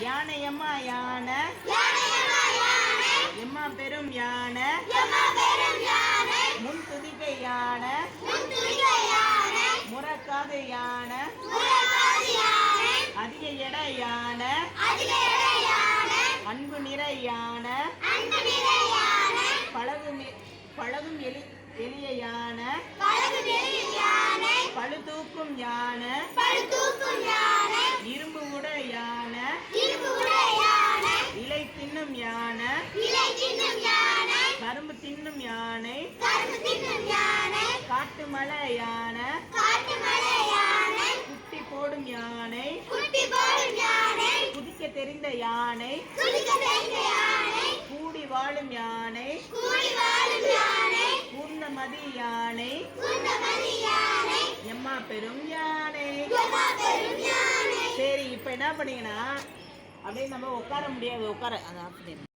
யானை எம்மா யானை எம்மா பெரும் யானை முன் துதிக்கை யானை முறக்காத யானை அதிக எடை யானை அன்பு நிறை யானை பழகும் பழகும் எலி எளிய யானை பழு தூக்கும் யானை இலை தின்னும் யானை. கரும்பு தின்னும் யானை. காட்டு மலை யானை. குட்டி போடும் யானை. குதிக்க தெரிந்த யானை. கூடி வாழும் யானை. பூர்ணமதி யானை. எம்மா பெரும் யானை. என்ன பண்ணீங்கன்னா அப்படியே நம்ம உட்கார முடியாது உட்கார. அது ஆஃப்